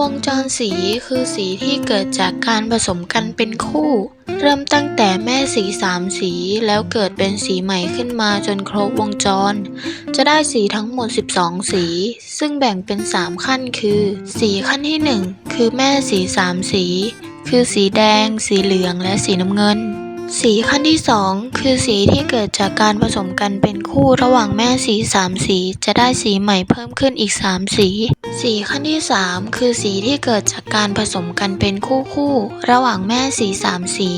วงจรสีคือสีที่เกิดจากการผสมกันเป็นคู่ เริ่มตั้งแต่แม่สีสามสีแล้วเกิดเป็นสีใหม่ขึ้นมาจนครบวงจร จะได้สีทั้งหมด 12 สี ซึ่งแบ่งเป็น 3 ขั้นคือ สีขั้นที่ 1 คือแม่สีสามสี คือสีแดง สีเหลืองและสีน้ำเงินสีขั้นที่ 2 คือสีที่เกิดจากการผสมกันเป็นคู่ระหว่างแม่สีสามสี จะได้สีใหม่เพิ่มขึ้นอีก 3 สี สีขั้นที่ 3 คือสีที่เกิดจากการผสมกันเป็นคู่คู่ๆระหว่างแม่สีสามสี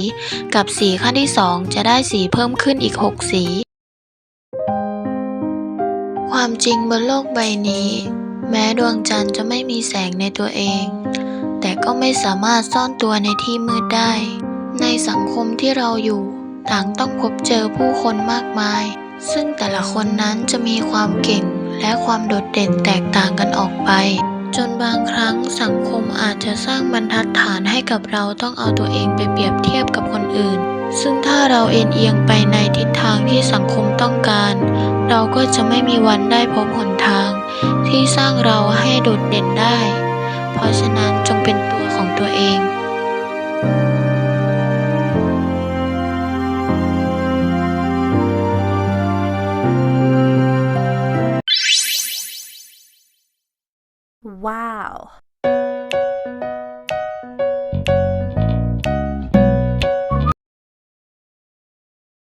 กับสีขั้นที่ 2 จะได้สีเพิ่มขึ้นอีก 6 สี ความจริงบนโลกใบนี้ แม้ดวงจันทร์จะไม่มีแสงในตัวเอง แต่ก็ไม่สามารถซ่อนตัวในที่มืดได้ ในสังคมที่เราอยู่ ต่างต้องพบเจอผู้คนมากมาย ซึ่งแต่ละคนนั้นจะมีความเก่ง และความโดดเด่นแตกต่างกันออกไป จนบางครั้งสังคมอาจจะสร้างบรรทัดฐานให้กับเราต้องเอาตัวเองไปเปรียบเทียบกับคนอื่น ซึ่งถ้าเราเอ็นเอียงไปในทิศทางที่สังคมต้องการ เราก็จะไม่มีวันได้พบหนทาง ที่สร้างเราให้โดดเด่นได้ เพราะฉะนั้นจงเป็นตัวของตัวเอง Wow